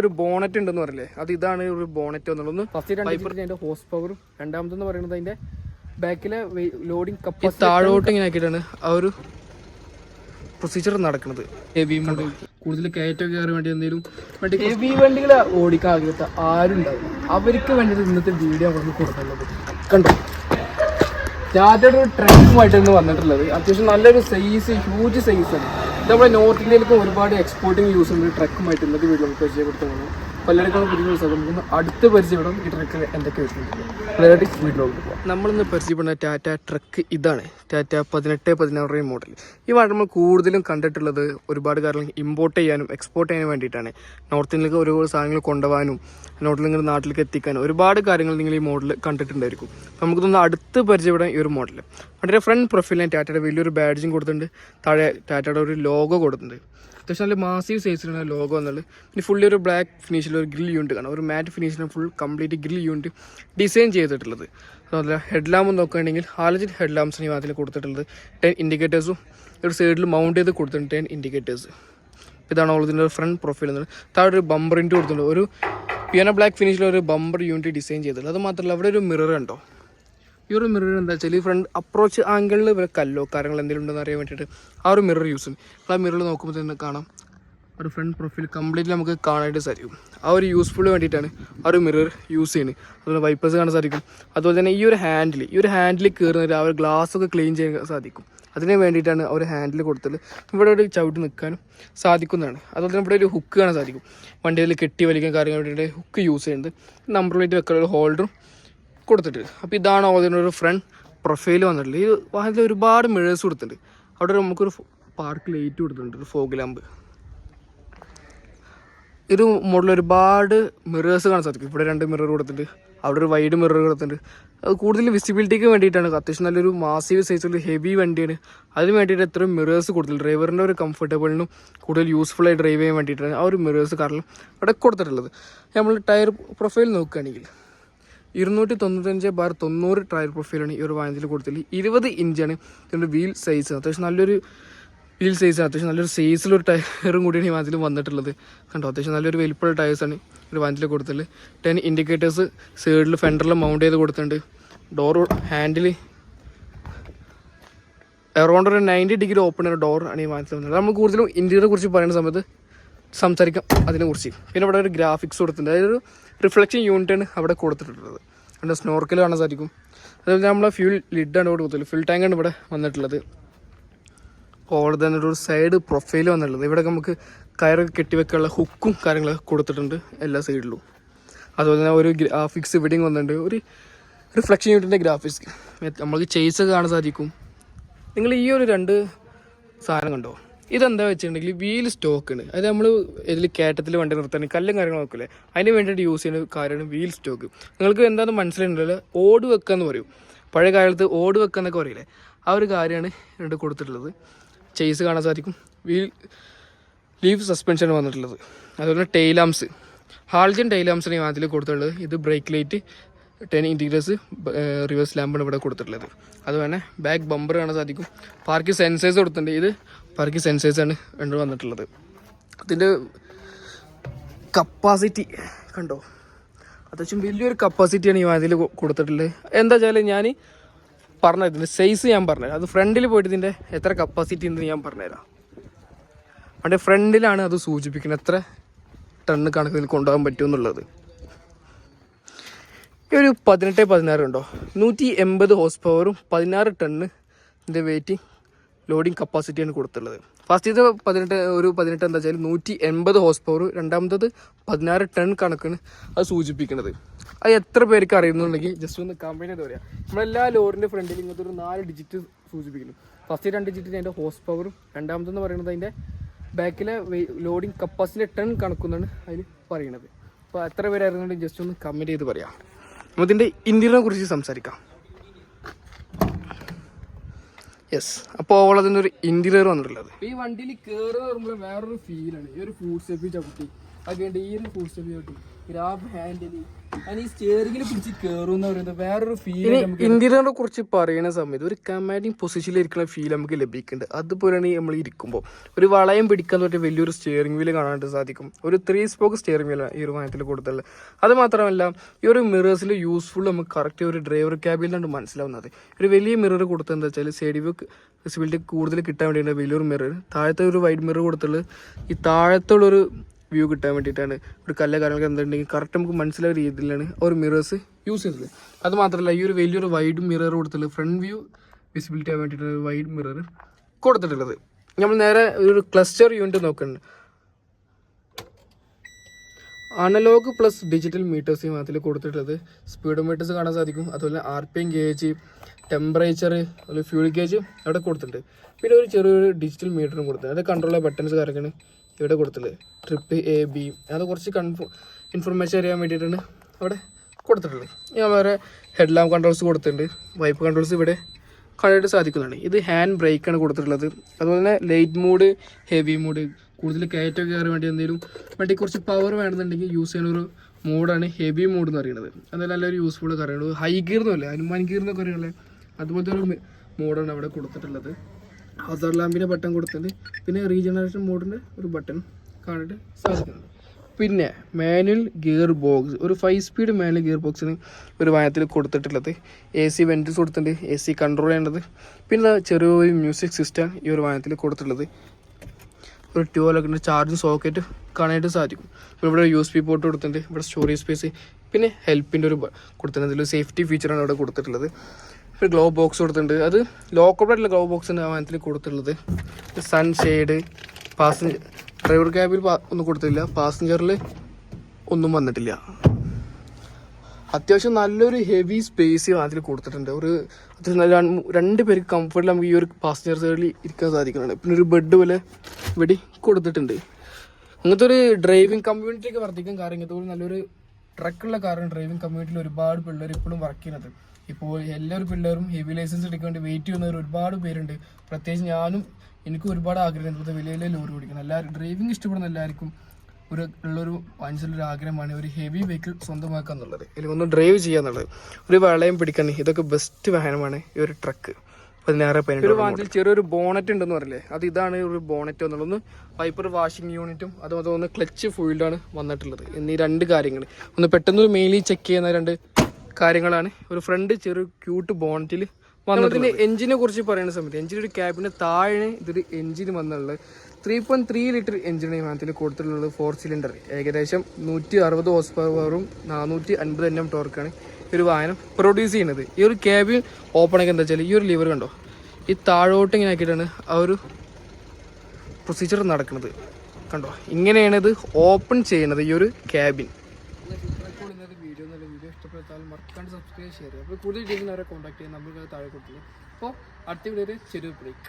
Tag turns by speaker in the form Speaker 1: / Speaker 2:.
Speaker 1: ഒരു ബോണറ്റ് ഉണ്ടെന്ന് പറയില്ലേ? അത് ഇതാണ് ഒരു ബോണറ്റ് എന്നുള്ളത്. ഫസ്റ്റ് രണ്ട് അതിന്റെ ഹോസ് പവറും രണ്ടാമതെന്ന് പറയുന്നത് അതിന്റെ ബാക്കിലെ ലോഡിംഗ് കപ്പാസിറ്റി താഴോട്ട് ഇങ്ങനെ ആക്കിയിട്ടാണ് ആ ഒരു പ്രൊസീജിയർ നടക്കുന്നത്. ഹെവി കൂടുതൽ കയറ്റം കയറി വേണ്ടി എന്തെങ്കിലും ഹെവി വണ്ടികൾ ഓടിക്കാൻ ആഗ്രഹത്തെ ആരും ഉണ്ടാവില്ല അവർക്ക് വേണ്ടിയിട്ട് ഇന്നത്തെ വീഡിയോ അവിടെ കൊടുക്കുന്നത്. കണ്ടോ? ഞാൻ ഒരു ട്രക്കുമായിട്ടാണ് വന്നിട്ടുള്ളത് അത്യാവശ്യം നല്ലൊരു സൈസ് ഹ്യൂജ് സൈസ് ആണ്. ഇത് നമ്മുടെ നോർത്ത് ഇന്ത്യയിലേക്ക് ഒരുപാട് എക്സ്പോർട്ടിങ് യൂസ് ഉണ്ട്. ട്രക്കുമായിട്ട് ഇന്നത്തെ വീഡിയോ നമുക്ക് പരിചയപ്പെടുത്തുന്നത് പുതിയ ദിവസം നമുക്ക് അടുത്ത് പരിചയപ്പെടാം ഈ ട്രക്ക് എന്തൊക്കെ വരുന്നുണ്ട് വീട്ടിലോട്ട് നമ്മളിന്ന് പരിചയപ്പെടുന്ന ടാറ്റ ട്രക്ക് ഇതാണ്. ടാറ്റ പതിനെട്ട് പതിനാറ് മോഡൽ ഈ വാഹനം നമ്മൾ കൂടുതലും കണ്ടിട്ടുള്ളത് ഒരുപാട് കാര്യങ്ങൾ ഇമ്പോർട്ട് ചെയ്യാനും എക്സ്പോർട്ട് ചെയ്യാനും വേണ്ടിയിട്ടാണ്. നോർത്ത് ഇന്ത്യയിലേക്ക് ഓരോ സാധനങ്ങൾ കൊണ്ടുപോകാനും നോർത്ത് നിങ്ങൾ നാട്ടിലേക്ക് എത്തിക്കാനും ഒരുപാട് കാര്യങ്ങൾ നിങ്ങൾ ഈ മോഡൽ കണ്ടിട്ടുണ്ടായിരിക്കും. നമുക്കിതൊന്ന് അടുത്ത് പരിചയപ്പെടാൻ ഈ ഒരു മോഡൽ വളരെ ഫ്രണ്ട് പ്രൊഫൈലിന് ടാറ്റയുടെ വലിയൊരു ബാഡ്ജും കൊടുത്തിട്ടുണ്ട്. താഴെ ടാറ്റയുടെ ഒരു ലോഗോ കൊടുത്തിട്ടുണ്ട്. അത്യാവശ്യം നല്ല മാസീവ് സൈസിലാണ് ലോഗോ എന്നുള്ളത് പിന്നെ ഫുള്ളി ഒരു ബ്ലാക്ക് ഫിനിഷിൽ ഒരു ഗ്രിൽ യൂണിറ്റ് കാണാം. ഒരു matte ഫിനിഷിലാണ് full complete grill unit design ചെയ്തിട്ടുള്ളത്. അതുപോലെ ഹെഡ് ലാമ്പ് നോക്കുകയാണെങ്കിൽ ഹാലജിൻ ഹെഡ് ലാമ്പ്സാണ് അതിൽ കൊടുത്തിട്ടുള്ളത്. ടെൻ ഇൻഡിക്കേറ്റേഴ്സും ഒരു സൈഡിൽ മൗണ്ട് ചെയ്ത് കൊടുത്തിട്ടുണ്ട് ടെൻ ഇൻഡിക്കേറ്റേഴ്സ് ഇതാണ് ഇതിന്റെ ഒരു ഫ്രണ്ട് പ്രൊഫൈൽ എന്നുള്ളത് താഴെ ഒരു ബമ്പർ ഇന്റ് കൊടുത്തിട്ടുണ്ട്. ഒരു പിയാനോ ബ്ലാക്ക് ഫിനിഷിൽ ഒരു ബമ്പർ യൂണിറ്റ് ഡിസൈൻ ചെയ്തിട്ടുള്ളത്. അത് മാത്രമല്ല അവിടെ ഒരു മിറർ ഉണ്ടോ? ഈ ഒരു മിറർ എന്താ വെച്ചാൽ ഈ ഫ്രണ്ട് അപ്രോച്ച് ആംഗിളിൽ ഇവരെ കല്ലോ കാര്യങ്ങൾ എന്തെങ്കിലും ഉണ്ടെന്ന് അറിയാൻ വേണ്ടിയിട്ട് ആ ഒരു മിറർ യൂസ് ചെയ്യും. ആ മിററിൽ നോക്കുമ്പോൾ തന്നെ കാണാം. ഒരു ഫ്രണ്ട് പ്രൊഫൈൽ കംപ്ലീറ്റ്ലി നമുക്ക് കാണാനായിട്ട് സാധിക്കും. ആ ഒരു യൂസ്ഫുൾ വേണ്ടിയിട്ടാണ് ആ ഒരു മിറർ യൂസ് ചെയ്യുന്നത്. അതുപോലെ വൈപ്പേഴ്സ് കാണാൻ സാധിക്കും. അതുപോലെ തന്നെ ഈ ഒരു ഹാൻഡിൽ ഈ ഒരു ഹാൻഡിൽ കയറുന്ന ആ ഒരു ഗ്ലാസ് ഒക്കെ ക്ലീൻ ചെയ്യാൻ സാധിക്കും. അതിന് വേണ്ടിയിട്ടാണ് ഒരു ഹാൻഡിൽ കൊടുത്തത്. ഇവിടെ ഒരു ചവിട്ടി നിൽക്കാനും സാധിക്കുന്നതാണ്. അതുപോലെ തന്നെ ഇവിടെ ഒരു ഹുക്ക് കാണാൻ സാധിക്കും. വണ്ടിയിൽ കെട്ടി വലിക്കാൻ കാര്യങ്ങൾ ഹുക്ക് യൂസ് ചെയ്യുന്നത്. നമ്പർ പ്ലേറ്റ് വെക്കാനുള്ള ഹോൾഡറും കൊടുത്തിട്ട്. അപ്പോൾ ഇതാണ് അതിനൊരു ഫ്രണ്ട് പ്രൊഫൈൽ വന്നിട്ടുള്ളത്? ഈ വാഹനത്തിൽ ഒരുപാട് മിഴേഴ്സ് കൊടുത്തിട്ടുണ്ട്. അവിടെ നമുക്കൊരു പാർക്ക് ലൈറ്റ് കൊടുത്തിട്ടുണ്ട് ഒരു ഫോഗ് ലാമ്പ് ഇത് മോഡൽ ഒരുപാട് മിറേഴ്സ് കാണാൻ സാധിക്കും. ഇവിടെ രണ്ട് മിറർ കൊടുത്തിട്ടുണ്ട്. അവിടെ ഒരു വൈഡ് മിറർ കൊടുത്തിട്ടുണ്ട്. അത് കൂടുതൽ വിസിബിലിറ്റിക്ക് വേണ്ടിയിട്ടാണ്. അത്യാവശ്യം നല്ലൊരു മാസീവ് സൈസുള്ള ഹെവി വണ്ടിയാണ്. അതിന് വേണ്ടിയിട്ട് എത്രയും മിറേഴ്സ് കൊടുത്തിട്ടുണ്ട്. ഡ്രൈവറിന്റെ ഒരു കംഫർട്ടബിളിനും കൂടുതൽ യൂസ്ഫുള്ളായി ഡ്രൈവ് ചെയ്യാൻ വേണ്ടിയിട്ടാണ് ആ ഒരു മിറേഴ്സ് കാരണം അവിടെ കൊടുത്തിട്ടുള്ളത്. നമ്മൾ ടയർ പ്രൊഫൈൽ നോക്കുകയാണെങ്കിൽ ഇരുന്നൂറ്റി തൊണ്ണൂറ്റഞ്ച് ബാർ തൊണ്ണൂറ് ടയർ പ്രൊഫൈലാണ് ഈ ഒരു വാഹനത്തിൽ കൊടുത്തിട്ടുള്ളത്. ഇരുപത് ഇഞ്ചാണ് ഇതിന്റെ വീൽ സൈസ് അത്യാവശ്യം നല്ലൊരു വീൽ സൈസ് അത്യാവശ്യം നല്ലൊരു സൈസിലൊരു ടയറും കൂടിയാണ് ഈ വാഹനത്തിൽ വന്നിട്ടുള്ളത്. കണ്ടോ? അത്യാവശ്യം നല്ലൊരു വലിപ്പമുള്ള ടയേഴ്സാണ് ഒരു വാഹനത്തിൽ കൊടുത്തിട്ടുള്ളത്. ടെൻ ഇൻഡിക്കേറ്റേഴ്സ് സൈഡിൽ ഫെൻഡറിൽ മൗണ്ട് ചെയ്ത് കൊടുത്തിട്ടുണ്ട്. ഡോർ ഹാൻഡിൽ അറൗണ്ട് ഒരു നയന്റി ഡിഗ്രി ഓപ്പൺ ആണ് ഡോർ ആണ് ഈ വാഹനത്തിൽ വന്നത് നമ്മൾ കൂടുതലും ഇന്ത്യയെ കുറിച്ച് പറയുന്ന സമയത്ത് സംസാരിക്കാം അതിനെക്കുറിച്ച്. പിന്നെ ഇവിടെ ഒരു ഗ്രാഫിക്സ് കൊടുത്തിട്ടുണ്ട്. അതായത് ഒരു റിഫ്ലക്ഷൻ യൂണിറ്റാണ് അവിടെ കൊടുത്തിട്ടുള്ളത്. അതിന്റെ സ്നോർക്കൽ കാണാൻ സാധിക്കും. അതുപോലെ നമ്മളെ ഫ്യൂൽ ലിഡാണ് ഇവിടെ കൊടുത്തിട്ടുള്ളത്. ഫുൾ ടാങ്കാണ് ഇവിടെ വന്നിട്ടുള്ളത്. ഓൾ തന്നെ ഒരു സൈഡ് പ്രൊഫൈൽ വന്നിട്ടുള്ളത്. ഇവിടെ നമുക്ക് കയറൊക്കെ കെട്ടിവെക്കാനുള്ള ഹുക്കും കാര്യങ്ങളൊക്കെ കൊടുത്തിട്ടുണ്ട് എല്ലാ സൈഡിലും അതുപോലെ തന്നെ ഒരു ഗ്രാഫിക്സ് ഇവിടെയും വന്നിട്ടുണ്ട്. ഒരു റിഫ്ലക്ഷൻ യൂണിറ്റിന്റെ ഗ്രാഫിക്സ് നമ്മൾക്ക് ചെയ്സ് കാണാൻ സാധിക്കും. നിങ്ങൾ ഈ ഒരു രണ്ട് സാധനം കണ്ടോ? ഇതെന്താ വെച്ചിട്ടുണ്ടെങ്കിൽ വീൽ സ്റ്റോക്കാണ് അത് നമ്മൾ ഇതിൽ കയറ്റത്തിൽ വണ്ടി നിർത്താൻ കല്ലും കാര്യങ്ങളും നോക്കില്ലേ അതിന് വേണ്ടിയിട്ട് യൂസ് ചെയ്യുന്ന കാര്യമാണ് വീൽ സ്റ്റോക്ക് നിങ്ങൾക്ക് എന്താണെന്ന് മനസ്സിലുണ്ടല്ലോ ഓട് വെക്കുക എന്ന് പറയും. പഴയ കാലത്ത് ഓട് വെക്കുക എന്നൊക്കെ പറയില്ലേ? ആ ഒരു കാര്യമാണ് രണ്ട് കൊടുത്തിട്ടുള്ളത്. ചെയ്സ് കാണാൻ സാധിക്കും. വീൽ ലീവ് സസ്പെൻഷൻ വന്നിട്ടുള്ളത്. അതുപോലെ ടൈലാംസ് ഹാൾജൻ ടൈലാംസാണ് ഈ അതിൽ കൊടുത്തിട്ടുള്ളത്. ഇത് brake light ten interiors reverse ലാമ്പാണ് ഇവിടെ കൊടുത്തിട്ടുള്ളത്. അതുപോലെ ബാക്ക് ബമ്പർ കാണാൻ സാധിക്കും. പാർക്ക് സെൻസേഴ്സ് കൊടുത്തിട്ടുണ്ട്. ഇത് പാർക്ക് സെൻസേഴ്സാണ് രണ്ട് വന്നിട്ടുള്ളത്. അതിന്റെ കപ്പാസിറ്റി കണ്ടോ? അത്യാവശ്യം വലിയൊരു കപ്പാസിറ്റിയാണ് ഈ വാതിൽ കൊടുത്തിട്ടുള്ളത്. എന്താ വെച്ചാൽ ഞാൻ പറഞ്ഞത് ഇതിന്റെ സൈസ് ഞാൻ പറഞ്ഞു അത് ഫ്രണ്ടിൽ പോയിട്ട് ഇതിന്റെ എത്ര കപ്പാസിറ്റി ഉണ്ടെന്ന് ഞാൻ പറഞ്ഞുതരാം. അതിന്റെ ഫ്രണ്ടിലാണ് അത് സൂചിപ്പിക്കുന്നത്. എത്ര ടണ്ണ് കണക്കിൽ കൊണ്ടുപോകാൻ പറ്റുമെന്നുള്ളത്. ഒരു പതിനെട്ട് പതിനാറ് ഉണ്ടോ? നൂറ്റി എൺപത് ഹോസ് പവറും പതിനാറ് ടണ്ണ് ഇതിന്റെ ലോഡിംഗ് ലോഡിങ് കപ്പാസിറ്റിയാണ് കൊടുത്തുള്ളത് ഫസ്റ്റത്തെ പതിനെട്ട് ഒരു പതിനെട്ട് എന്താ വെച്ചാൽ നൂറ്റി എൺപത് ഹോസ് പവർ രണ്ടാമത്തത് പതിനാറ് ടൺ കണക്കാണ് അത് സൂചിപ്പിക്കുന്നത്. അത് എത്ര പേർക്ക് അറിയുന്നുണ്ടെങ്കിൽ ജസ്റ്റ് ഒന്ന് കമ്പനി എന്താ പറയുക നമ്മളെല്ലാ ലോറിന്റെ ഫ്രണ്ടിൽ ഇങ്ങനത്തെ ഒരു നാല് ഡിജിറ്റ് സൂചിപ്പിക്കുന്നു. ഫസ്റ്റ് രണ്ട് ഡിജിറ്റ് അതിന്റെ ഹോസ് പവറും രണ്ടാമത്തെന്ന് പറയുന്നത് അതിന്റെ ബാക്കിലെ ലോഡിങ് കപ്പാസിറ്റി ടൺ കണക്കുന്നാണ് അതിൽ പറയുന്നത്. അപ്പോൾ എത്ര പേര് അറിയുന്നുണ്ടെങ്കിൽ ജസ്റ്റ് ഒന്ന് കമന്റ് ചെയ്ത് പറയാം. നമുക്കിതിന്റെ ഇന്ത്യനെ കുറിച്ച് സംസാരിക്കാം. യെസ് അപ്പോൾ അവളതിന്റെ ഒരു ഇന്റീരിയർ വന്നിട്ടുള്ളത്. ഈ വണ്ടിയിൽ കയറുന്ന പറയുമ്പോൾ വേറൊരു ഫീലാണ് ഈ ഒരു ഫുഡ് സേഫ്റ്റി ചവിട്ടി. അതുകൊണ്ട് ഈ ഒരു ഫുഡ് സേഫ്റ്റി ചവിട്ടി. ഗ്രാബ് ഹാൻഡിൽ
Speaker 2: ഈ സ്റ്റിയറിംഗിൽ പിടിച്ച് കയറും പറയുന്നത് വേറൊരു ഫീൽ
Speaker 1: ഇനി ഇന്ത്യനെ കുറിച്ച് പറയുന്ന സമയത്ത് ഒരു കമാൻഡിങ് പൊസിഷനിൽ ഇരിക്കുന്ന ഫീൽ നമുക്ക് ലഭിക്കുന്നുണ്ട്. അതുപോലെയാണ് നമ്മൾ ഇരിക്കുമ്പോൾ ഒരു വളയം പിടിക്കാൻ പറ്റിയ വലിയൊരു സ്റ്റിയറിംഗ് വീൽ കാണാനായിട്ട് സാധിക്കും. ഒരു ത്രീ സ്പോക്ക് സ്റ്റിയറിംഗ് വീലാണ് ഈ ഒരു വാഹനത്തിൽ കൊടുത്തുള്ളത് അത് മാത്രമല്ല ഈ ഒരു മിറേഴ്സിൽ യൂസ്ഫുൾ നമുക്ക് കറക്റ്റ് ഒരു ഡ്രൈവർ ക്യാബിലാണ് മനസ്സിലാവുന്നത്. ഒരു വലിയ മിറർ കൊടുത്തത് എന്താ വെച്ചാൽ സൈഡ് വ്യൂ വിസിബിലിറ്റി കൂടുതൽ കിട്ടാൻ വേണ്ടിയിട്ടുണ്ട് വലിയൊരു മിറർ താഴത്തെ ഒരു വൈഡ് മിറർ കൊടുത്തുള്ളത് ഈ താഴത്തുള്ളൊരു വ്യൂ കിട്ടാൻ വേണ്ടിയിട്ടാണ്. ഒരു കല്ല കാര്യങ്ങളൊക്കെ എന്തുണ്ടെങ്കിൽ കറക്റ്റ് നമുക്ക് മനസ്സിലായ രീതിയിലാണ് ഒരു മിറേഴ്സ് യൂസ് ചെയ്തത് അത് മാത്രമല്ല ഈ ഒരു വലിയൊരു വൈഡ് മിറർ കൊടുത്തിട്ടുള്ളത് ഫ്രണ്ട് വ്യൂ വിസിബിലിറ്റി ആവാൻ വേണ്ടിയിട്ട് വൈഡ് മിറർ കൊടുത്തിട്ടുള്ളത്. നമ്മൾ നേരെ ഒരു ക്ലസ്റ്റർ യൂണിറ്റ് നോക്കുന്നുണ്ട്. അനലോഗ് പ്ലസ് ഡിജിറ്റൽ മീറ്റേഴ്സ് ഈ അതിൽ കൊടുത്തിട്ടുള്ളത്. സ്പീഡ് മീറ്റേഴ്സ് കാണാൻ സാധിക്കും. അതുപോലെ R P M gauge temperature അതുപോലെ ഫ്യൂൾ ഗേജ് അവിടെ കൊടുത്തിട്ടുണ്ട്. പിന്നെ ഒരു ചെറിയൊരു ഡിജിറ്റൽ മീറ്ററും കൊടുത്തിട്ടുണ്ട്. അത് കൺട്രോൾ ബട്ടൺസ് കാര്യമാണ് ഇവിടെ കൊടുത്തിട്ടുള്ളത് ട്രിപ്പ് എ ബി അത് കുറച്ച് കൺഫോ ഇൻഫർമേഷൻ അറിയാൻ വേണ്ടിയിട്ടാണ് അവിടെ കൊടുത്തിട്ടുള്ളത്. ഞാൻ വേറെ ഹെഡ് ലാമ്പ് കൺട്രോൾസ് കൊടുത്തിട്ടുണ്ട്. വൈപ്പ് കൺട്രോൾസ് ഇവിടെ കാണാനായിട്ട് സാധിക്കുന്നതാണ്. ഇത് ഹാൻഡ് ബ്രേക്കാണ് കൊടുത്തിട്ടുള്ളത്. അതുപോലെ തന്നെ ലൈറ്റ് മൂഡ് ഹെവി മൂഡ് കൂടുതൽ കയറ്റം കയറാൻ വേണ്ടി എന്തെങ്കിലും വണ്ടി കുറച്ച് പവർ വേണമെന്നുണ്ടെങ്കിൽ യൂസ് ചെയ്യുന്ന ഒരു മോഡാണ് ഹെവി മോഡ് എന്ന് പറയുന്നത്. അത് നല്ലൊരു യൂസ്ഫുൾ കാര്യമാണ് ഹൈ ഗിയർ എന്നല്ലേ അനുമാൻ ഗിയർ എന്നൊക്കെ പറയുന്നത്. അതുപോലത്തെ ഒരു മോഡാണ് അവിടെ കൊടുത്തിട്ടുള്ളത്. ഹസർ ലാമ്പിന്റെ ബട്ടൺ കൊടുത്തിട്ടുണ്ട് പിന്നെ റീജനറേഷൻ മോഡിന്റെ ഒരു ബട്ടൺ കാണിട്ട് സാധിക്കുന്നുണ്ട് പിന്നെ മാനുവൽ ഗിയർ ബോക്സ് ഒരു ഫൈവ് സ്പീഡ് മാനുവൽ ഗിയർ ബോക്സിന് ഒരു വാഹനത്തിൽ കൊടുത്തിട്ടുള്ളത്. എ സി വെന്റിൽസ് കൊടുത്തിട്ടുണ്ട് എ സി കൺട്രോൾ ചെയ്യേണ്ടത്. പിന്നെ ചെറിയൊരു മ്യൂസിക് സിസ്റ്റം ഈ ഒരു വാഹനത്തിൽ കൊടുത്തിട്ടുള്ളത്. ഒരു ട്യൂബിലൊക്കെ ചാർജ് സോക്കറ്റ് കാണാനായിട്ട് സാധിക്കും. ഇവിടെ യു എസ് പി പോർട്ട് കൊടുത്തിട്ടുണ്ട് ഇവിടെ സ്റ്റോറേജ് സ്പേസ് പിന്നെ ഹെൽപ്പിന്റെ ഒരു കൊടുത്തിട്ടുണ്ട്. അതിലൊരു സേഫ്റ്റി ഫീച്ചറാണ് ഇവിടെ കൊടുത്തിട്ടുള്ളത്. ഒരു ഗ്ലോ ബോക്സ് കൊടുത്തിട്ടുണ്ട്. അത് ലോക്കബിളായിട്ടുള്ള ഗ്ലോ ബോക്സ് ആ വാഹനത്തിൽ കൊടുത്തിട്ടുള്ളത്. സൺഷെയ്ഡ് പാസഞ്ചർ ഡ്രൈവർ ക്യാബിൽ ഒന്നും കൊടുത്തില്ല പാസഞ്ചറിൽ ഒന്നും വന്നിട്ടില്ല. അത്യാവശ്യം നല്ലൊരു ഹെവി സ്പേസ് അതിൽ കൊടുത്തിട്ടുണ്ട്. ഒരു അത്യാവശ്യം നല്ല രണ്ട് പേർക്ക് കംഫർട്ടിൽ നമുക്ക് ഈ ഒരു പാസഞ്ചർ സൈഡിൽ ഇരിക്കാൻ സാധിക്കുന്നുണ്ട്. പിന്നെ ഒരു ബെഡ് പോലെ ഇവിടെ കൊടുത്തിട്ടുണ്ട്. അങ്ങനത്തെ ഒരു ഡ്രൈവിംഗ് കമ്മ്യൂണിറ്റി ഒക്കെ വർദ്ധിക്കാൻ കാരണം ഇങ്ങനത്തെ നല്ലൊരു ട്രക്കുള്ള കാരണം ഡ്രൈവിംഗ് കമ്മ്യൂണിറ്റിയിൽ ഒരുപാട് പിള്ളേർ ഇപ്പോഴും വർക്ക് ചെയ്യുന്നത് ഇപ്പോൾ എല്ലാവരും പിള്ളേരും ഹെവി ലൈസൻസ് എടുക്കാൻ വേണ്ടി വെയിറ്റ് ചെയ്യുന്നവർ ഒരുപാട് പേരുണ്ട്. പ്രത്യേകിച്ച് ഞാനും എനിക്ക് ഒരുപാട് ആഗ്രഹം ഇപ്പോഴത്തെ വലിയ വലിയ ലോറി ഓടിക്കണം എല്ലാവരും ഡ്രൈവിംഗ് ഇഷ്ടപ്പെടുന്ന എല്ലാവർക്കും ഒരു ഉള്ളൊരു മനസ്സിലൊരു ആഗ്രഹമാണ് ഒരു ഹെവി വെഹിക്കിൾ സ്വന്തമാക്കുക എന്നുള്ളത്. അല്ലെങ്കിൽ ഒന്ന് ഡ്രൈവ് ചെയ്യുക എന്നുള്ളത്. ഒരു വളയം പിടിക്കണം ഇതൊക്കെ ബെസ്റ്റ് വാഹനമാണ്. ഈ ഒരു ട്രക്ക് പതിനാറ് പതിനെട്ട് ഒരു വാഹനത്തിൽ ചെറിയൊരു ബോണറ്റ് ഉണ്ടെന്ന് പറയില്ലേ? അത് ഇതാണ് ഒരു ബോണറ്റ് എന്നുള്ളത്. ഒന്ന് വൈപ്പർ വാഷിംഗ് യൂണിറ്റും അതുപോലെ ഒന്ന് ക്ലച്ച് ഫുയിൽഡാണ് വന്നിട്ടുള്ളത്. എന്നീ രണ്ട് കാര്യങ്ങൾ ഒന്ന് പെട്ടെന്ന് മെയിൻലി മെയിലി ചെക്ക് ചെയ്യുന്ന രണ്ട് കാര്യങ്ങളാണ്. ഒരു ഫ്രണ്ട് ചെറിയ ക്യൂട്ട് ബോണറ്റിൽ വന്നതിന്റെ എഞ്ചിനെ കുറിച്ച് പറയുന്ന സമയത്ത് എഞ്ചിൻ ഒരു ക്യാബിന് താഴെ ഇതൊരു എഞ്ചിൻ വന്നുള്ളത്. ത്രീ പോയിന്റ് ത്രീ ലിറ്റർ എഞ്ചിനാണ് ഈ വാഹനത്തിൽ കൊടുത്തിട്ടുള്ളത്. ഫോർ സിലിണ്ടർ ഏകദേശം നൂറ്റി അറുപത് ഹോസ് പവറും നാനൂറ്റി അൻപത് എൻ എം ടോർക്കാണ് ഈ ഒരു വാഹനം പ്രൊഡ്യൂസ് ചെയ്യുന്നത്. ഈ ഒരു ക്യാബിൻ ഓപ്പൺ ആക്കി എന്താ വെച്ചാൽ ഈ ഒരു ലിവർ കണ്ടോ? ഈ താഴോട്ട് ഇങ്ങനെ ആക്കിയിട്ടാണ് ആ ഒരു പ്രൊസീജിയർ നടക്കുന്നത്. കണ്ടോ? ഇങ്ങനെയാണ് ഇത് ഓപ്പൺ ചെയ്യുന്നത് ഈ ഒരു ക്യാബിൻ ഇഷ്ടപ്പെട്ടാൽ മറക്കാണ്ട് സബ്സ്ക്രൈബ് ചെയ്യുക. അപ്പോൾ കൂടുതൽ ഡീറ്റെയിൽ അവരെ കോൺടാക്ട് ചെയ്യാൻ നമ്മൾ താഴെ കൊടുത്തിട്ടുണ്ട്. അപ്പോൾ അടുത്ത വീഡിയോയിൽ ചെറിയ ബ്രേക്ക്